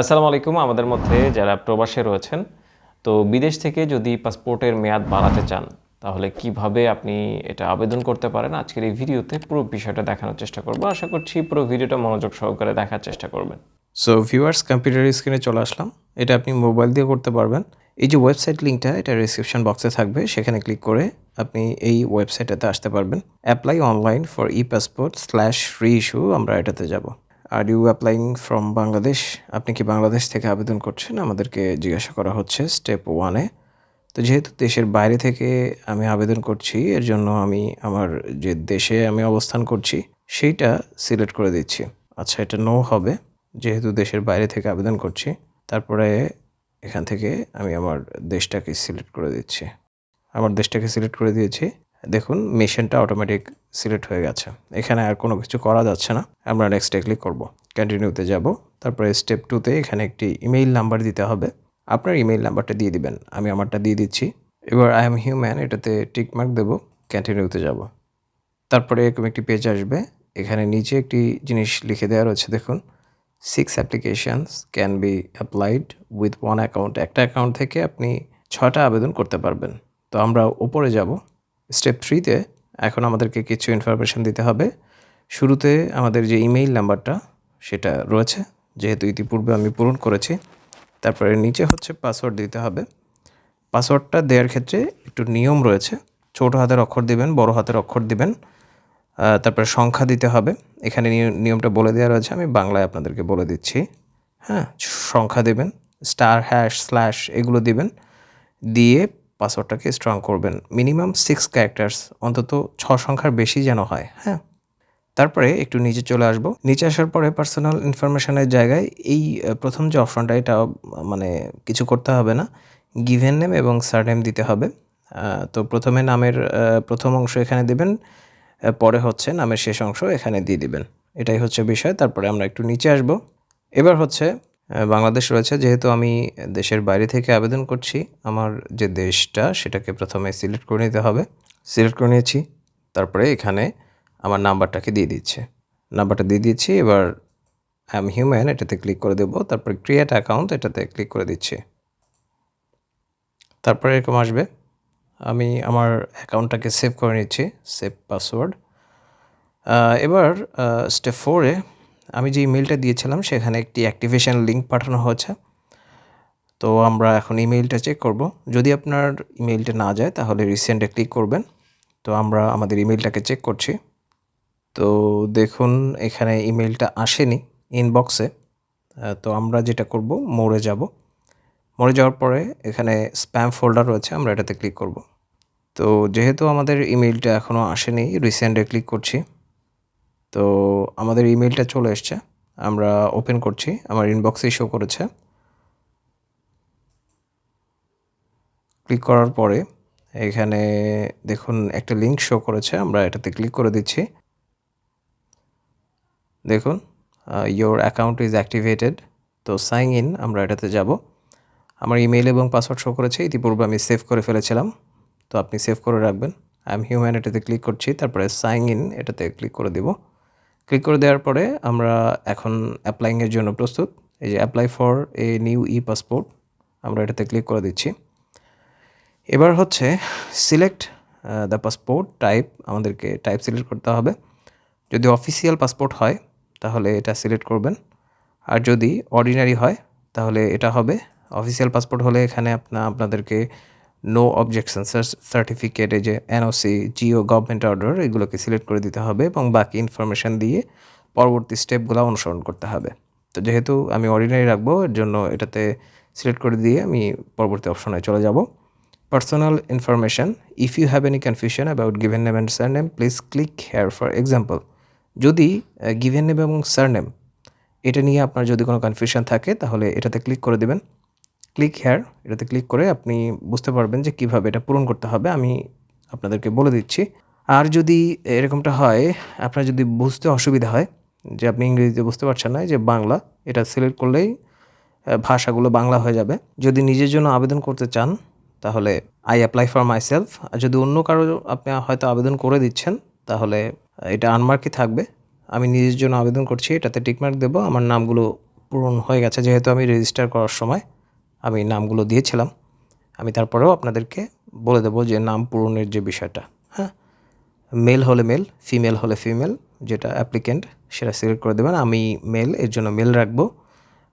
আসসালামু আলাইকুম। আমাদের মধ্যে যারা প্রবাসে রয়েছেন, তো বিদেশ থেকে যদি পাসপোর্টের মেয়াদ বাড়াতে চান, তাহলে কীভাবে আপনি এটা আবেদন করতে পারেন? আজকের এই ভিডিওতে পুরো বিষয়টা দেখানোর চেষ্টা করব। আশা করছি পুরো ভিডিওটা মনোযোগ সহকারে দেখার চেষ্টা করবেন। সো ভিউয়ার্স কম্পিউটার স্ক্রিনে চলে আসলাম। এটা আপনি মোবাইল দিয়ে করতে পারবেন। এই যে ওয়েবসাইট লিঙ্কটা এটা ডিসক্রিপশন বক্সে থাকবে। সেখানে ক্লিক করে আপনি এই ওয়েবসাইটটাতে আসতে পারবেন। Apply online for e passport slash reissue আমরা এটাতে যাব। Are you applying from Bangladesh আপনি কি বাংলাদেশ থেকে আবেদন করছেন? আমাদেরকে জিজ্ঞাসা করা হচ্ছে স্টেপ ওয়ানে তো যেহেতু দেশের বাইরে থেকে আমি আবেদন করছি, এর জন্য আমি আমার যে দেশে আমি অবস্থান করছি, সেইটা সিলেক্ট করে দিচ্ছি। আচ্ছা এটা নো হবে, যেহেতু দেশের বাইরে থেকে আবেদন করছি, তারপরে এখান থেকে আমি আমার দেশটাকে সিলেক্ট করে দিচ্ছি। আমার দেশটাকে সিলেক্ট করে দিয়েছি দেখুন, মেশিনটা অটোমেটিক সিলেক্ট হয়ে গেছে। এখানে আর কোনো কিছু করা যাচ্ছে না। আমরা নেক্সটে ক্লিক করব। কন্টিনিউতে যাব। তারপরে স্টেপ টুতে এখানে একটি ইমেইল নাম্বার দিতে হবে। আপনার ইমেইল নাম্বারটা দিয়ে দিবেন। আমি আমারটা দিয়ে দিচ্ছি। এবার আই এম হিউম্যান এটাতে টিকমার্ক দেবো। কন্টিনিউতে যাব। তারপরে এরকম একটি পেজ আসবে। এখানে নিচে একটি জিনিস লিখে দেওয়া রয়েছে, দেখুন। Six applications can be applied with one account একটা অ্যাকাউন্ট থেকে আপনি ছটা আবেদন করতে পারবেন। তো আমরা উপরে যাব। স্টেপ থ্রিতে এখন আমাদেরকে কিছু ইনফরমেশান দিতে হবে। শুরুতে আমাদের যে ইমেইল নাম্বারটা সেটা রয়েছে। যেহেতু ইতিপূর্বে আমি পূরণ করেছি, তারপরে নিচে হচ্ছে পাসওয়ার্ড দিতে হবে। পাসওয়ার্ডটা দেওয়ার ক্ষেত্রে একটু নিয়ম রয়েছে। ছোট হাতের অক্ষর দিবেন, বড় হাতের অক্ষর দিবেন। তারপরে সংখ্যা দিতে হবে। এখানে নিয়- নিয়মটা বলে দেওয়া রয়েছে। আমি বাংলায় আপনাদেরকে বলে দিচ্ছি। হ্যাঁ সংখ্যা দেবেন স্টার হ্যাশ স্ল্যাশ এগুলো দিবেন। দিয়ে পাসওয়ার্ডটাকে স্ট্রং করবেন। মিনিমাম সিক্স ক্যারেক্টার্স অন্তত ছ সংখ্যার বেশি যেন হয় হ্যাঁ? তারপরে একটু নিচে চলে আসব। নিচে আসার পরে পার্সোনাল ইনফরমেশনের জায়গায় এই প্রথম যে অপশনটা এটা মানে কিছু করতে হবে না। গিভেন নেম এবং সারনেম দিতে হবে। তো প্রথমে নামের প্রথম অংশ এখানে দেবেন পরে হচ্ছে নামের শেষ অংশ এখানে দিয়ে দিবেন। এটাই হচ্ছে বিষয়। তারপরে আমরা একটু নিচে আসব। এবার হচ্ছে বাংলাদেশ রয়েছে। যেহেতু আমি দেশের বাইরে থেকে আবেদন করছি, আমার যে দেশটা, সেটাকে প্রথমে সিলেক্ট করে নিতে হবে। সিলেক্ট করে নিয়েছি। তারপরে এখানে আমার নাম্বারটাকে দিয়ে দিচ্ছে। নাম্বারটা দিয়ে দিচ্ছি এবার আই এম হিউম্যান এটাতে ক্লিক করে দেবো। তারপরে ক্রিয়েট অ্যাকাউন্ট এটাতে ক্লিক করে দিচ্ছি। তারপরে এরকম আসবে। আমি আমার অ্যাকাউন্টটাকে সেভ করে নিচ্ছি সেভ পাসওয়ার্ড এবার স্টেপ ফোরে আমি যে ইমেলটা দিয়েছিলাম, সেখানে একটি অ্যাক্টিভেশন লিঙ্ক পাঠানো হয়েছে। তো আমরা এখন ইমেলটা চেক করব। যদি আপনার ইমেলটা না যায়, তাহলে রিসেন্টে ক্লিক করবেন। তো আমরা আমাদের ইমেলটাকে চেক করছি। তো দেখুন, এখানে ইমেলটা আসেনি ইনবক্সে তো আমরা যেটা করব, মোড়ে যাব। মোড়ে যাওয়ার পরে এখানে স্প্যাম ফোল্ডার রয়েছে, আমরা এটাতে ক্লিক করব। তো যেহেতু আমাদের ইমেলটা এখনও আসেনি রিসেন্টে ক্লিক করছি। তো আমাদের ইমেলটা চলে এসছে। আমরা ওপেন করছি, আমার ইনবক্সেই শো করেছে। ক্লিক করার পরে এখানে দেখুন, একটা লিঙ্ক শো করেছে, আমরা এটাতে ক্লিক করে দিচ্ছি। দেখুন ইয়োর অ্যাকাউন্ট ইজ অ্যাক্টিভেটেড তো সাইন ইন আমরা এটাতে যাব। আমার ইমেল এবং পাসওয়ার্ড শো করেছে, ইতিপূর্বে আমি সেভ করে ফেলেছিলাম, তো আপনি সেভ করে রাখবেন। আই এম হিউম্যান এটাতে ক্লিক করছি, তারপরে সাইন ইন এটাতে ক্লিক করে দিব। ক্লিক করে দেওয়ার পরে আমরা এখন অ্যাপ্লাইংয়ের জন্য প্রস্তুত। এই যে apply for a new e passport আমরা এটাতে ক্লিক করে দিচ্ছি। এবার হচ্ছে সিলেক্ট দ্য পাসপোর্ট টাইপ আমাদেরকে টাইপ সিলেক্ট করতে হবে। যদি অফিসিয়াল পাসপোর্ট হয়, তাহলে এটা সিলেক্ট করবেন। আর যদি অর্ডিনারি হয়, তাহলে এটা হবে। অফিসিয়াল পাসপোর্ট হলে এখানে আপনা, আপনাদেরকে নো অবজেকশন সার্টিফিকেট এই যে এনওসি জিও গভর্নমেন্ট অর্ডার এগুলোকে সিলেক্ট করে দিতে হবে এবং বাকি ইনফরমেশান দিয়ে পরবর্তী স্টেপগুলো অনুসরণ করতে হবে। তো যেহেতু আমি অর্ডিনারি রাখব, এর জন্য এটাতে সিলেক্ট করে দিয়ে আমি পরবর্তী অপশনে চলে যাব। Personal information, if you have any confusion about given name and surname, please click here for example. যদি গিভেন নেম এবং সারনেম এটা নিয়ে আপনার যদি কোনো কনফিউশন থাকে, তাহলে এটাতে ক্লিক করে দেবেন। ক্লিক হেয়ার এটাতে ক্লিক করে আপনি বুঝতে পারবেন যে কীভাবে এটা পূরণ করতে হবে। আমি আপনাদেরকে বলে দিচ্ছি। আর যদি এরকমটা হয়, আপনার যদি বুঝতে অসুবিধা হয়, যে আপনি ইংরেজিতে বুঝতে পারছেন না যে বাংলা, এটা সিলেক্ট করলেই ভাষাগুলো বাংলা হয়ে যাবে। যদি নিজের জন্য আবেদন করতে চান, তাহলে I apply for myself আর যদি অন্য কারও আপনি হয়তো আবেদন করে দিচ্ছেন, তাহলে এটা আনমার্কই থাকবে। আমি নিজের জন্য আবেদন করছি, এটাতে টিকমার্ক দেবো। আমার নামগুলো পূরণ হয়ে গেছে, যেহেতু আমি রেজিস্টার করার সময়। আমি নামগুলো দিয়েছিলাম। আমি তারপরেও আপনাদেরকে বলে দেবো যে নাম পূরণের যে বিষয়টা হ্যাঁ? মেল হলে মেল, ফিমেল হলে ফিমেল, যেটা অ্যাপ্লিকেন্ট সেটা সিলেক্ট করে দেবেন। আমি মেল, এর জন্য মেল রাখব।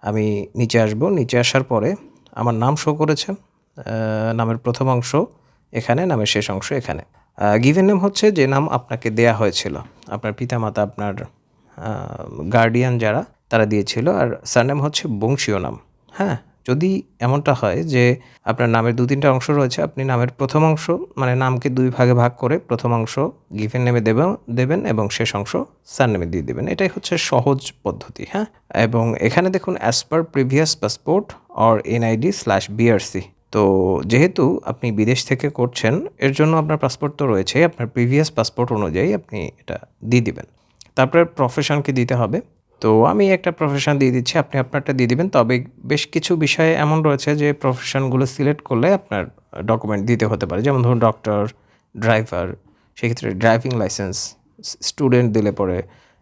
আমি নিচে আসব। নিচে আসার পরে আমার নাম শো করেছে নামের প্রথম অংশ এখানে, নামের শেষ অংশ এখানে। গিভেন নেম হচ্ছে যে নাম আপনাকে দেয়া হয়েছিল। আপনার পিতামাতা, আপনার গার্ডিয়ান যারা, তারা দিয়েছিল। আর সারনেম হচ্ছে বংশীয় নাম হ্যাঁ? যদি এমনটা হয় যে আপনার নামের দু তিনটা অংশ রয়েছে, আপনি নামের প্রথম অংশ মানে নামকে দুই ভাগে ভাগ করে প্রথম অংশ গিভেন নেমে দেবেন দেবেন এবং শেষ অংশ সারনেমে দিয়ে দেবেন। এটাই হচ্ছে সহজ পদ্ধতি হ্যাঁ? এবং এখানে দেখুন as per previous passport or NID slash BRC তো যেহেতু আপনি বিদেশ থেকে করছেন, এর জন্য আপনার পাসপোর্ট তো রয়েছে আপনার প্রিভিয়াস পাসপোর্ট অনুযায়ী আপনি এটা দিয়ে দিবেন। তারপরে প্রফেশনকে দিতে হবে। তো আমি একটা প্রফেশন দিয়ে দিচ্ছি, আপনি আপনারটা দিয়ে দিবেন। তবে বেশ কিছু বিষয়ে এমন রয়েছে যে প্রফেশনগুলো সিলেক্ট করলে আপনার ডকুমেন্ট দিতে হতে পারে। যেমন ধরুন ডক্টর ড্রাইভার সেক্ষেত্রে ড্রাইভিং লাইসেন্স স্টুডেন্ট দিলে পরে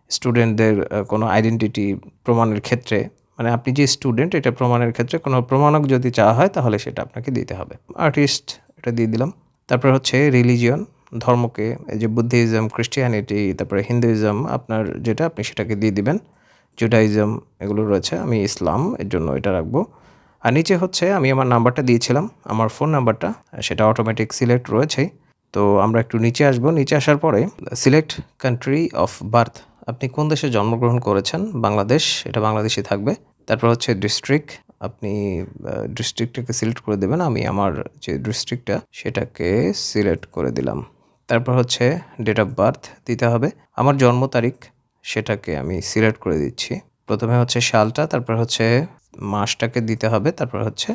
স্টুডেন্টদের কোনো আইডেন্টিটি প্রমাণের ক্ষেত্রে মানে আপনি যে স্টুডেন্ট এটা প্রমাণের ক্ষেত্রে কোনো প্রমাণক যদি চাওয়া হয়, তাহলে সেটা আপনাকে দিতে হবে। আর্টিস্ট এটা দিয়ে দিলাম। তারপর হচ্ছে রিলিজিয়ন ধর্মকে, এই যে বুদ্ধিজম খ্রিস্টিয়ানিটি তারপরে হিন্দুইজম আপনার যেটা, আপনি সেটাকে দিয়ে দিবেন। জুডাইজম এগুলো রয়েছে, আমি ইসলাম এর জন্য এটা রাখব। আর নিচে হচ্ছে, আমি আমার নাম্বারটা দিয়েছিলাম, আমার ফোন নাম্বারটা, সেটা অটোমেটিক সিলেক্ট রয়েছেই তো আমরা একটু নিচে আসব, নিচে আসার পরে সিলেক্ট কান্ট্রি অফ বার্থ আপনি কোন দেশে জন্মগ্রহণ করেছেন? বাংলাদেশ, এটা বাংলাদেশে থাকবে। তারপর হচ্ছে ডিস্ট্রিক্ট আপনি ডিস্ট্রিক্টটাকে সিলেক্ট করে দেবেন, আমি আমার যে ডিস্ট্রিক্টটা সেটাকে সিলেক্ট করে দিলাম। তারপর হচ্ছে ডেট অফ বার্থ দিতে হবে। আমার জন্ম তারিখ সেটাকে আমি সিলেক্ট করে দিচ্ছি। প্রথমে হচ্ছে সালটা তারপর হচ্ছে মাসটাকে দিতে হবে, তারপর হচ্ছে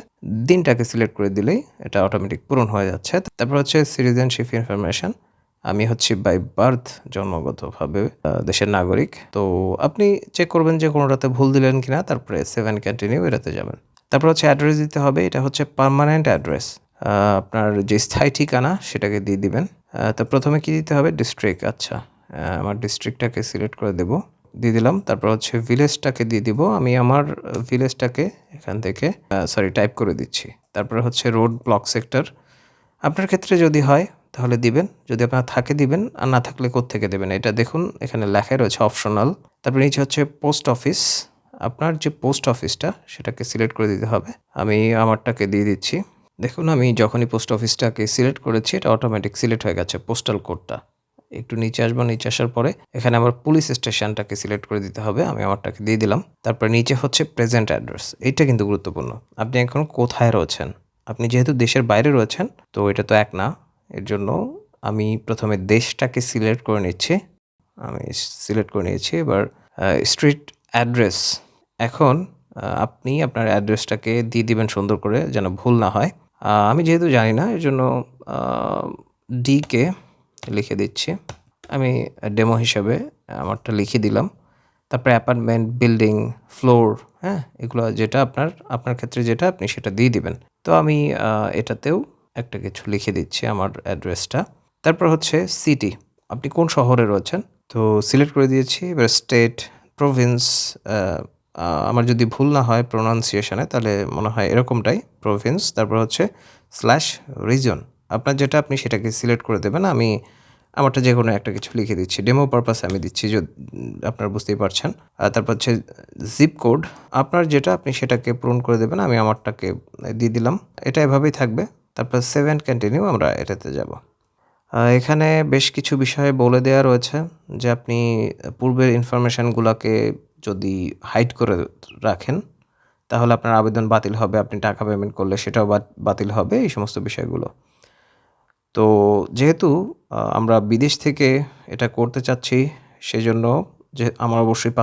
দিনটাকে সিলেক্ট করে দিলেই এটা অটোমেটিক পূরণ হয়ে যাচ্ছে। তারপর হচ্ছে সিটিজেনশিপ ইনফরমেশন আমি হচ্ছি বাই বার্থ জন্মগতভাবে দেশের নাগরিক। তো আপনি চেক করবেন যে কোনোটাতে ভুল দিলেন কিনা, তারপরে সেভেন কন্টিনিউ এটাতে যাবেন। তারপর হচ্ছে অ্যাড্রেস দিতে হবে, এটা হচ্ছে পার্মানেন্ট অ্যাড্রেস আপনার যে স্থায়ী ঠিকানা, সেটাকে দিয়ে দিবেন। তো প্রথমে কি দিতে হবে? ডিস্ট্রিক্ট আচ্ছা। আমার ডিস্ট্রিক্টটাকে সিলেক্ট করে দেব, দিয়ে দিলাম। তারপর হচ্ছে ভিলেজটাকে দিয়ে দিব। আমি আমার ভিলেজটাকে এখান থেকে সরি টাইপ করে দিচ্ছি। তারপরে হচ্ছে রোড ব্লক সেক্টর আপনার ক্ষেত্রে যদি হয়, তাহলে দিবেন। যদি আপনার থাকে, দিবেন। আর না থাকলে থেকে দেবেন? এটা দেখুন, এখানে লেখাই রয়েছে অপশনাল তারপরে নিচে হচ্ছে পোস্ট অফিস আপনার যে পোস্ট অফিসটা সেটাকে সিলেক্ট করে দিতে হবে। আমি আমারটাকে দিয়ে দিচ্ছি। দেখুন, আমি যখনই পোস্ট অফিসটাকে সিলেক্ট করেছি, এটা অটোমেটিক সিলেক্ট হয়ে গেছে পোস্টাল কোডটা একটু নিচে আসব, নিচে আসার পরে এখানে আমার পুলিশ স্টেশনটাকে সিলেক্ট করে দিতে হবে, আমি আমারটাকে দিয়ে দিলাম। তারপরে নিচে হচ্ছে প্রেজেন্ট অ্যাড্রেস, এইটা কিন্তু গুরুত্বপূর্ণ। আপনি এখন কোথায় রয়েছেন? আপনি যেহেতু দেশের বাইরে রয়েছেন, তো এটা তো এক না, এর জন্য আমি প্রথমে দেশটাকে সিলেক্ট করে নিচ্ছি। আমি সিলেক্ট করে নিয়েছি, এবার স্ট্রিট অ্যাড্রেস। এখন আপনি আপনার অ্যাড্রেসটাকে দিয়ে দিবেন সুন্দর করে, যেন ভুল না হয়। আমি যেহেতু জানি না, এর জন্য ডিকে লিখে দিচ্ছি। আমি ডেমো হিসাবে আমারটা লিখে দিলাম। তারপরে অ্যাপার্টমেন্ট বিল্ডিং ফ্লোর হ্যাঁ এগুলো যেটা আপনার আপনার ক্ষেত্রে যেটা আপনি সেটা দিয়ে দিবেন। তো আমি এটাতেও একটা কিছু লিখে দিচ্ছি আমার অ্যাড্রেসটা তারপর হচ্ছে সিটি আপনি কোন শহরে রয়েছেন? তো সিলেক্ট করে দিয়েছি, এবার স্টেট প্রভিন্স আমার যদি ভুল না হয় প্রোনাউন্সিয়েশনে তাহলে মনে হয় এরকমটাই প্রভিন্স তারপর হচ্ছে স্ল্যাশ রিজন আপনার যেটা আপনি সেটাকে সিলেক্ট করে দেবেন, আমি আমারটা যে কোনো একটা কিছু লিখে দিচ্ছি। ডেমো পারপাস আমি দিচ্ছি আপনারা বুঝতেই পারছেন। আর তারপর হচ্ছে জিপ কোড আপনার যেটা আপনি সেটাকে পূরণ করে দেবেন, আমি আমারটাকে দিয়ে দিলাম। এটা এভাবেই থাকবে। তারপর সেভেন কন্টিনিউ আমরা এটাতে যাব। এখানে বেশ কিছু বিষয়ে বলে দেওয়া রয়েছে যে আপনি পূর্বের ইনফরমেশানগুলোকে যদি হাইড করে রাখেন, তাহলে আপনার আবেদন বাতিল হবে, আপনি টাকা পেমেন্ট করলে সেটাও বাতিল হবে, এই সমস্ত বিষয়গুলো। তো যেহেতু আমরা বিদেশ থেকে এটা করতে চাচ্ছি, সেজন্য যে আমার অবশ্যই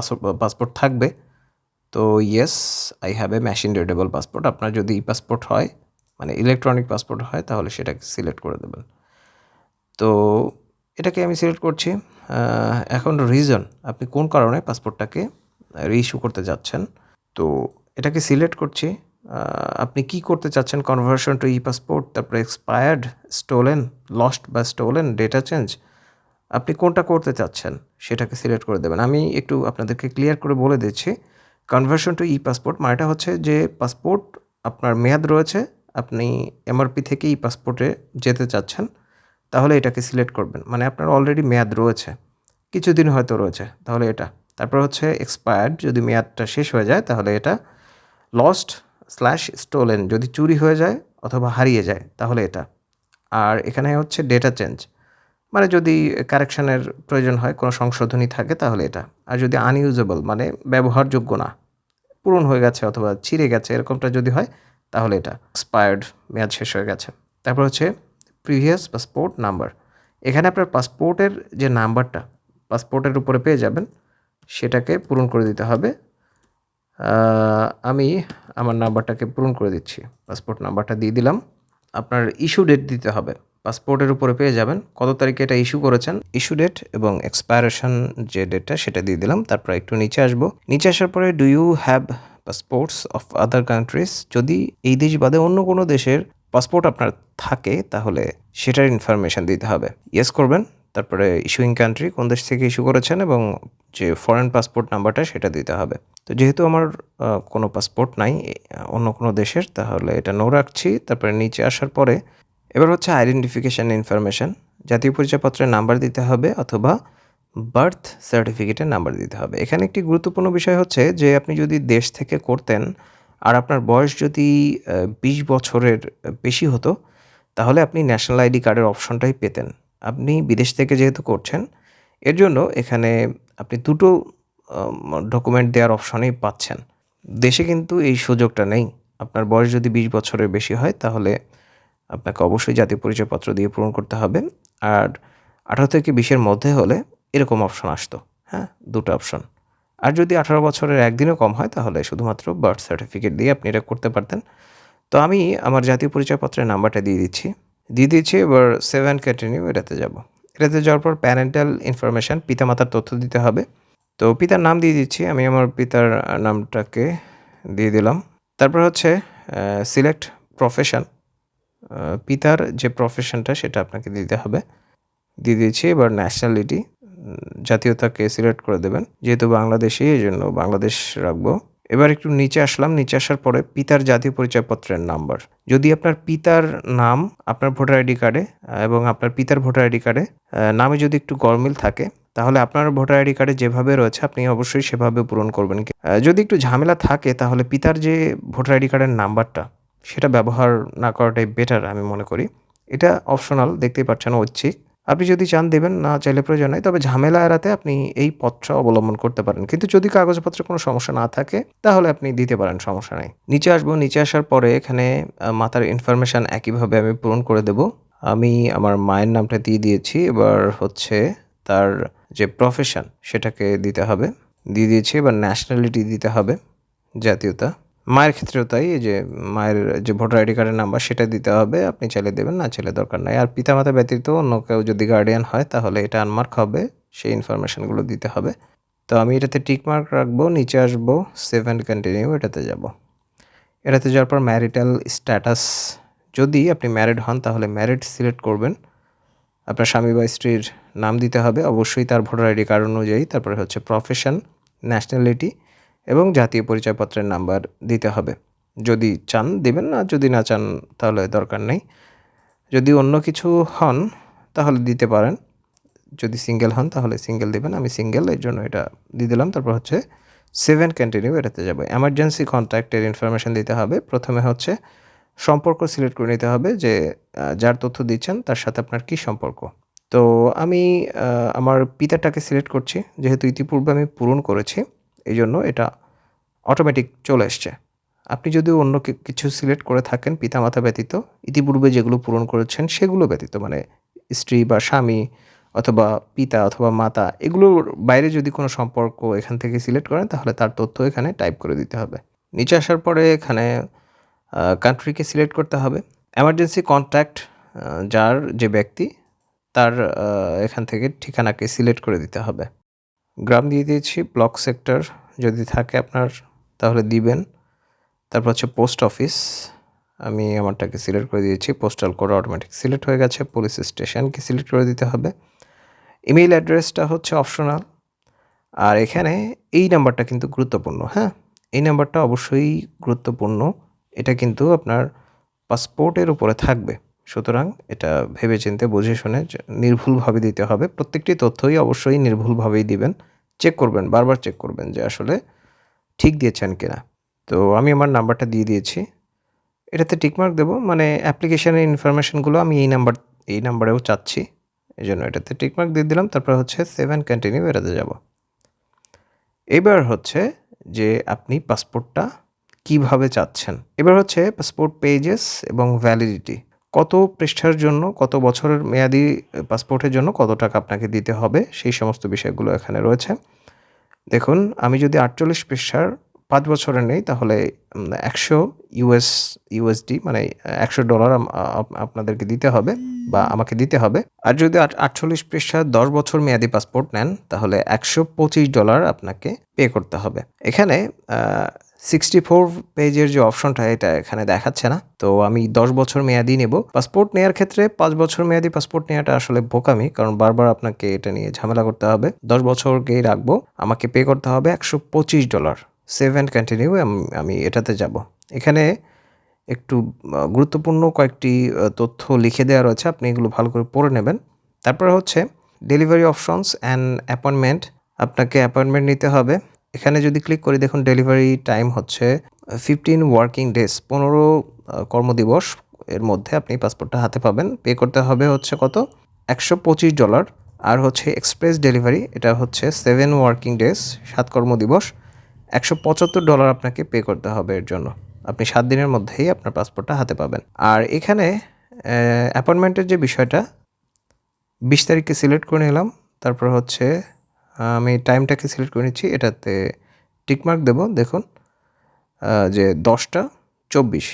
পাসপোর্ট থাকবে। তো yes I have a machine readable passport আপনার যদি ই পাসপোর্ট হয় মানে ইলেকট্রনিক পাসপোর্ট হয়, তাহলে সেটাকে সিলেক্ট করে দেবেন। তো এটাকে আমি সিলেক্ট করছি। এখন রিজন আপনি কোন কারণে পাসপোর্টটাকে রিইস্যু করতে যাচ্ছেন? তো এটাকে সিলেক্ট করছি। আপনি কি করতে চাচ্ছেন? কনভার্সন টু ই পাসপোর্ট তারপরে এক্সপায়ার্ড স্টোলেন লস্ট বা স্টোলেন ডেটা চেঞ্জ আপনি কোনটা করতে চাচ্ছেন? সেটাকে সিলেক্ট করে দেবেন। আমি একটু আপনাদেরকে ক্লিয়ার করে বলে দিচ্ছি। কনভার্সন টু ই পাসপোর্ট মানেটা হচ্ছে যে পাসপোর্ট আপনার মেয়াদ রয়েছে, আপনি এমআরপি থেকে ই পাসপোর্টে যেতে চাচ্ছেন, তাহলে এটাকে সিলেক্ট করবেন। মানে আপনার অলরেডি মেয়াদ রয়েছে। কিছুদিন হয়তো রয়েছে, তাহলে এটা। তারপর হচ্ছে এক্সপায়ার্ড যদি মেয়াদটা শেষ হয়ে যায়, তাহলে এটা। লস্ট স্ল্যাশ স্টোলেন যদি চুরি হয়ে যায় অথবা হারিয়ে যায়, তাহলে এটা। আর এখানে হচ্ছে ডেটা চেঞ্জ মানে যদি কারেকশানের প্রয়োজন হয়, কোনো সংশোধনী থাকে, তাহলে এটা। আর যদি আনইউজেবল মানে ব্যবহারযোগ্য না, পূরণ হয়ে গেছে অথবা ছিঁড়ে গেছে, এরকমটা যদি হয়, তাহলে এটা। এক্সপায়ার্ড মেয়াদ শেষ হয়ে গেছে। তারপর হচ্ছে প্রিভিয়াস পাসপোর্ট নাম্বার এখানে আপনার পাসপোর্টের যে নাম্বারটা পাসপোর্টের উপরে পেয়ে যাবেন, সেটাকে পূরণ করে দিতে হবে। আমি আমার নাম্বারটাকে পূরণ করে দিচ্ছি। পাসপোর্ট নাম্বারটা দিয়ে দিলাম। আপনার ইস্যু ডেট দিতে হবে। পাসপোর্টের উপরে পেয়ে যাবেন। কত তারিখে এটা ইস্যু করেছেন? ইস্যু ডেট এবং এক্সপায়ারেশন যে ডেটটা সেটা দিয়ে দিলাম। তারপর একটু নিচে আসব। নিচে আসার পরে do you have passports of other countries যদি এই দেশ বাদে অন্য কোনো দেশের পাসপোর্ট আপনার থাকে, তাহলে সেটার ইনফরমেশন দিতে হবে। ইয়েস করবেন। তারপরে ইস্যুইং কান্ট্রি কোন দেশ থেকে ইস্যু করেছেন এবং যে ফরেন পাসপোর্ট নাম্বারটা সেটা দিতে হবে। তো যেহেতু আমার কোনো পাসপোর্ট নাই, অন্য কোনো দেশের, তাহলে এটা নো রাখছি। তারপরে নিচে আসার পরে এবার হচ্ছে আইডেন্টিফিকেশান ইনফরমেশন জাতীয় পরিচয়পত্রের নাম্বার দিতে হবে অথবা বার্থ সার্টিফিকেটের নাম্বার দিতে হবে। এখানে একটি গুরুত্বপূর্ণ বিষয় হচ্ছে যে আপনি যদি দেশ থেকে করতেন আর আপনার বয়স যদি বিশ বছরের বেশি হতো, তাহলে আপনি ন্যাশনাল আইডি কার্ডের অপশনটাই পেতেন। আপনি বিদেশ থেকে যেহেতু করছেন, এর জন্য এখানে আপনি দুটো ডকুমেন্ট দেওয়ার অপশনেই পাচ্ছেন। দেশে কিন্তু এই সুযোগটা নেই। আপনার বয়স যদি বিশ বছরের বেশি হয়, তাহলে আপনাকে অবশ্যই জাতীয় পরিচয়পত্র দিয়ে পূরণ করতে হবে। আর আঠারো থেকে বিশের মধ্যে হলে এরকম অপশন আসতো। হ্যাঁ দুটো অপশন আর যদি আঠারো বছরের একদিনও কম হয়, তাহলে শুধুমাত্র বার্থ সার্টিফিকেট দিয়ে আপনি এটা করতে পারতেন। তো আমি আমার জাতীয় পরিচয়পত্রের নাম্বারটা দিয়ে দিচ্ছি। দিয়ে দিচ্ছি এবার সেভেন কন্টিনিউ এটাতে যাব। এটাতে যাওয়ার পর প্যারেন্টাল ইনফরমেশান পিতামাতার তথ্য দিতে হবে। তো পিতার নাম দিয়ে দিচ্ছি, আমি আমার পিতার নামটাকে দিয়ে দিলাম। তারপর হচ্ছে সিলেক্ট প্রফেশন পিতার যে প্রফেশনটা সেটা আপনাকে দিতে হবে। দিয়ে দিয়েছি এবার ন্যাশনালিটি জাতীয়তাকে সিলেক্ট করে দেবেন। যেহেতু বাংলাদেশি, এই জন্য বাংলাদেশ রাখব। এবার একটু নিচে আসলাম। নিচে আসার পরে পিতার জাতীয় পরিচয়পত্রের নাম্বার। যদি আপনার পিতার নাম আপনার ভোটার আইডি কার্ডে এবং আপনার পিতার ভোটার আইডি কার্ডে নামে যদি একটু গরমিল থাকে, তাহলে আপনার ভোটার আইডি কার্ডে যেভাবে রয়েছে, আপনি অবশ্যই সেভাবে পূরণ করবেন। যদি একটু ঝামেলা থাকে, তাহলে পিতার যে ভোটার আইডি কার্ডের নাম্বারটা, সেটা ব্যবহার না করাটাই বেটার আমি মনে করি। এটা অপশনাল দেখতেই পাচ্ছেন, ঐচ্ছিক। আপনি যদি চান দেবেন, না চাইলে প্রয়োজন নাই। তবে ঝামেলা এড়াতে আপনি এই পথটা অবলম্বন করতে পারেন। কিন্তু যদি কাগজপত্রে কোনো সমস্যা না থাকে, তাহলে আপনি দিতে পারেন, সমস্যা নাই। নিচে আসব, নিচে আসার পরে এখানে মাতার ইনফরমেশান একইভাবে আমি পূরণ করে দেব। আমি আমার মায়ের নামটা দিয়ে দিয়েছি। এবার হচ্ছে তার যে প্রফেশন সেটাকে দিতে হবে। দিয়ে দিয়েছি, এবার ন্যাশনালিটি দিতে হবে, জাতীয়তা। মায়ের ক্ষেত্রেও তাই যে মায়ের যে ভোটার আইডি কার্ডের নাম্বার সেটা দিতে হবে, আপনি চাইলে দেবেন, না চাইলে দরকার নাই। আর পিতামাতা ব্যতীত অন্য কেউ যদি গার্ডিয়ান হয়, তাহলে এটা আনমার্ক হবে, সেই ইনফরমেশনগুলো দিতে হবে। তো আমি এটাতে টিকমার্ক রাখব, নিচে আসব সেভেন কন্টিনিউ এটাতে যাব। এটাতে যাওয়ার পর ম্যারিটাল স্ট্যাটাস যদি আপনি ম্যারিড হন, তাহলে ম্যারিড সিলেক্ট করবেন। আপনার স্বামী বা স্ত্রীর নাম দিতে হবে, অবশ্যই তার ভোটার আইডি কার্ড অনুযায়ী, তারপরে হচ্ছে প্রফেশন ন্যাশনালিটি এবং জাতীয় পরিচয়পত্রের নাম্বার দিতে হবে। যদি চান, দেবেন না, যদি না চান, তাহলে দরকার নেই। যদি অন্য কিছু হন, তাহলে দিতে পারেন। যদি সিঙ্গেল হন, তাহলে সিঙ্গেল দিবেন। আমি সিঙ্গেল, এর জন্য এটা দিয়ে দিলাম। তারপর হচ্ছে সেভেন কন্টিনিউ এটাতে যাবে। এমার্জেন্সি কন্ট্যাক্টের ইনফরমেশন দিতে হবে। প্রথমে হচ্ছে সম্পর্ক সিলেক্ট করে নিতে হবে যে যার তথ্য দিচ্ছেন, তার সাথে আপনার কী সম্পর্ক। তো আমি আমার পিতাটাকে সিলেক্ট করছি। যেহেতু ইতিপূর্বে আমি পূরণ করেছি এই জন্য এটা অটোমেটিক চলে এসছে। আপনি যদি অন্য কিছু সিলেক্ট করে থাকেন পিতামাতা ব্যতীত, ইতিপূর্বে যেগুলো পূরণ করেছেন সেগুলো ব্যতীত মানে স্ত্রী বা স্বামী অথবা পিতা অথবা মাতা, এগুলোর বাইরে যদি কোনো সম্পর্ক এখান থেকে সিলেক্ট করেন, তাহলে তার তথ্য এখানে টাইপ করে দিতে হবে। নিচে আসার পরে এখানে কান্ট্রিকে সিলেক্ট করতে হবে। এমার্জেন্সি কন্ট্যাক্ট যার যে ব্যক্তি, তার এখান থেকে ঠিকানাকে সিলেক্ট করে দিতে হবে। গ্রাম দিয়ে দিয়েছি, ব্লক সেক্টর যদি থাকে আপনার, তাহলে দিবেন। তারপর হচ্ছে পোস্ট অফিস, আমি আমারটাকে সিলেক্ট করে দিয়েছি, পোস্টাল কোড অটোমেটিক সিলেক্ট হয়ে গেছে, পুলিশ স্টেশনকে সিলেক্ট করে দিতে হবে। ইমেইল অ্যাড্রেসটা হচ্ছে অপশনাল, আর এখানে এই নাম্বারটা কিন্তু গুরুত্বপূর্ণ হ্যাঁ? এই নাম্বারটা অবশ্যই গুরুত্বপূর্ণ, এটা কিন্তু আপনার পাসপোর্টের উপরে থাকবে। সুতরাং এটা ভেবেচিন্তে, বুঝে শুনে নির্ভুলভাবে দিতে হবে। প্রত্যেকটি তথ্যই অবশ্যই নির্ভুলভাবেই দিবেন। চেক করবেন, বারবার চেক করবেন যে আসলে ঠিক দিয়েছেন কিনা। তো আমি আমার নাম্বারটা দিয়ে দিয়েছি। এটাতে টিকমার্ক দেবো। মানে অ্যাপ্লিকেশানের ইনফরমেশনগুলো আমি এই নাম্বার, এই নাম্বারেও চাচ্ছি। এই জন্য এটাতে টিকমার্ক দিয়ে দিলাম। তারপর হচ্ছে সেভেন কন্টিনিউ এটাতে যাব। এবার হচ্ছে যে আপনি পাসপোর্টটা কীভাবে চাচ্ছেন? এবার হচ্ছে পাসপোর্ট পেজেস এবং ভ্যালিডিটি। কত পৃষ্ঠার জন্য, কত বছরের মেয়াদি পাসপোর্টের জন্য কত টাকা আপনাকে দিতে হবে, সেই সমস্ত বিষয়গুলো এখানে রয়েছে। দেখুন, আমি যদি আটচল্লিশ পৃষ্ঠার পাঁচ বছরের নেই, তাহলে একশো ইউএস, ইউএসডি মানে একশো ডলার আপনাদেরকে দিতে হবে বা আমাকে দিতে হবে। আর যদি আট- আটচল্লিশ পৃষ্ঠার দশ বছর মেয়াদি পাসপোর্ট নেন, তাহলে একশো পঁচিশ ডলার আপনাকে পে করতে হবে। এখানে সিক্সটি ফোর পেজের যে অপশনটা এটা এখানে দেখাচ্ছে না। তো আমি দশ বছর মেয়াদি নেব। পাসপোর্ট নেওয়ার ক্ষেত্রে পাঁচ বছর মেয়াদি পাসপোর্ট নেওয়াটা আসলে বোকামি, কারণ বারবার আপনাকে এটা নিয়ে ঝামেলা করতে হবে। দশ বছরকেই রাখব। আমাকে পে করতে হবে একশো পঁচিশ ডলার সেভেন কন্টিনিউ আমি এটাতে যাব। এখানে একটু গুরুত্বপূর্ণ কয়েকটি তথ্য লিখে দেওয়া রয়েছে। আপনি এগুলো ভালো করে পড়ে নেবেন। তারপরে হচ্ছে ডেলিভারি অপশনস অ্যান্ড অ্যাপয়েন্টমেন্ট আপনাকে অ্যাপয়েন্টমেন্ট নিতে হবে। এখানে যদি ক্লিক করি, দেখুন ডেলিভারি টাইম হচ্ছে ফিফটিন ওয়ার্কিং ডেজ পনেরো কর্মদিবস, এর মধ্যে আপনি পাসপোর্টটা হাতে পাবেন। পে করতে হবে হচ্ছে কত? একশো পঁচিশ ডলার আর হচ্ছে এক্সপ্রেস ডেলিভারি এটা হচ্ছে সেভেন ওয়ার্কিং ডেজ সাত কর্মদিবস, একশো পঁচাত্তর ডলার আপনাকে পে করতে হবে এর জন্য। আপনি সাত দিনের মধ্যেই আপনার পাসপোর্টটা হাতে পাবেন। আর এখানে অ্যাপয়েন্টমেন্টের যে বিষয়টা, বিশ তারিখকে সিলেক্ট করে নিলাম। তারপর হচ্ছে আমি টাইমটাকে সিলেক্ট করে নিচ্ছি, এটাতে টিকমার্ক দেবো, দেখুন যে দশটা চব্বিশ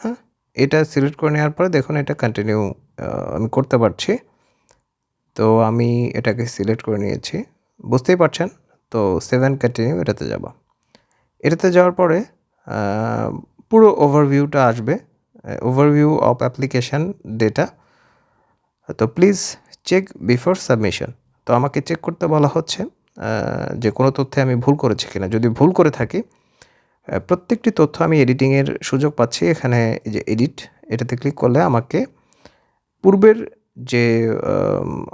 হ্যাঁ? এটা সিলেক্ট করে নেওয়ার পরে দেখুন, এটা কন্টিনিউ আমি করতে পারছি। তো আমি এটাকে সিলেক্ট করে নিয়েছি, বুঝতেই পারছেন? তো সেভেন কন্টিনিউ এটাতে যাব। এটাতে যাওয়ার পরে পুরো ওভারভিউটা আসবে ওভারভিউ অফ অ্যাপ্লিকেশান ডেটা তো প্লিজ চেক বিফোর সাবমিশন তো আমাকে চেক করতে বলা হচ্ছে যে কোনো তথ্যে আমি ভুল করেছি কিনা। যদি ভুল করে থাকি প্রত্যেকটি তথ্য আমি এডিটিংয়ের সুযোগ পাচ্ছি। এখানে যে এডিট এটাতে ক্লিক করলে আমাকে পূর্বের যে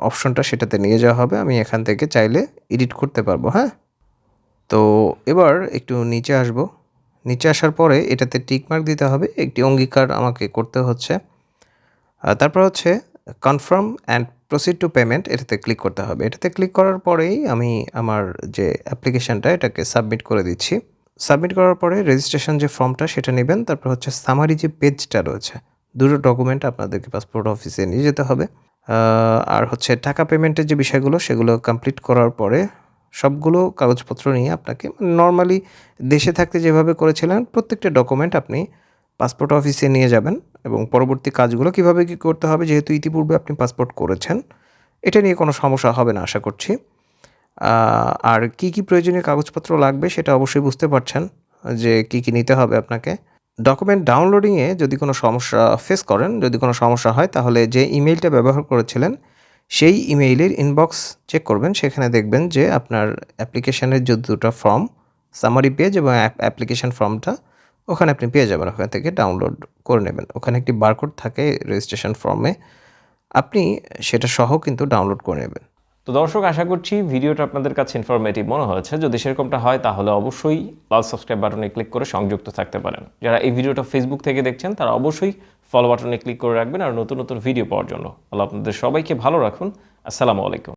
অপশনটা সেটাতে নিয়ে যাওয়া হবে। আমি এখান থেকে চাইলে এডিট করতে পারব হ্যাঁ? তো এবার একটু নিচে আসব। নিচে আসার পরে এটাতে টিকমার্ক দিতে হবে। একটি অঙ্গীকার আমাকে করতে হচ্ছে। তারপর হচ্ছে confirm and proceed to payment এটাতে ক্লিক করতে হবে। এটাতে ক্লিক করার পরেই আমি আমার যে অ্যাপ্লিকেশনটা এটাকে সাবমিট করে দিচ্ছি। সাবমিট করার পরে রেজিস্ট্রেশন যে ফর্মটা সেটা নেবেন। তারপর হচ্ছে সামারি যে পেজটা রয়েছে, দুটো ডকুমেন্ট আপনাদেরকে পাসপোর্ট অফিসে নিয়ে যেতে হবে। আর হচ্ছে টাকা পেমেন্টের যে বিষয়গুলো, সেগুলো কমপ্লিট করার পরে সবগুলো কাগজপত্র নিয়ে আপনাকে নর্মালি দেশে থাকতে যেভাবে করেছিলেন, প্রত্যেকটা ডকুমেন্ট আপনি পাসপোর্ট অফিসে নিয়ে যাবেন এবং পরবর্তী কাজগুলো কীভাবে কী করতে হবে যেহেতু ইতিপূর্বে আপনি পাসপোর্ট করেছেন, এটা নিয়ে কোনো সমস্যা হবে না আশা করছি। আর কি কি প্রয়োজনীয় কাগজপত্র লাগবে সেটা অবশ্যই বুঝতে পারছেন যে কি কি নিতে হবে আপনাকে। ডকুমেন্ট ডাউনলোডিংয়ে যদি কোনো সমস্যা ফেস করেন, যদি কোনো সমস্যা হয়, তাহলে যে ইমেইলটা ব্যবহার করেছিলেন, সেই ইমেইলের ইনবক্স চেক করবেন। সেখানে দেখবেন যে আপনার অ্যাপ্লিকেশনের যে দুটো ফর্ম সামারি পেজ এবং অ্যাপ্লিকেশন ফর্মটা ওখানে আপনি পেয়ে যাবেন, ওখান থেকে ডাউনলোড করে নেবেন। ওখানে একটি বারকোড থাকে রেজিস্ট্রেশন ফর্মে আপনি সেটা সহ কিন্তু ডাউনলোড করে নেবেন। তো দর্শক, আশা করছি ভিডিওটা আপনাদের কাছে ইনফরমেটিভ মনে হয়েছে। যদি সেরকমটা হয়, তাহলে অবশ্যই লাল সাবস্ক্রাইব বাটনে ক্লিক করে সংযুক্ত থাকতে পারেন। যারা এই ভিডিওটা ফেসবুক থেকে দেখছেন, তারা অবশ্যই ফলো বাটনে ক্লিক করে রাখবেন আর নতুন নতুন ভিডিও পাওয়ার জন্য। আল্লাহ আপনাদের সবাইকে ভালো রাখুন। আসসালামু আলাইকুম।